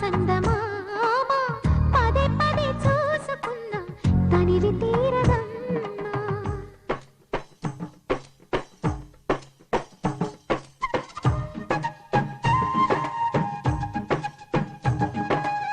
చందమా పదే పదే చూసుకున్నా తనివి తీరగా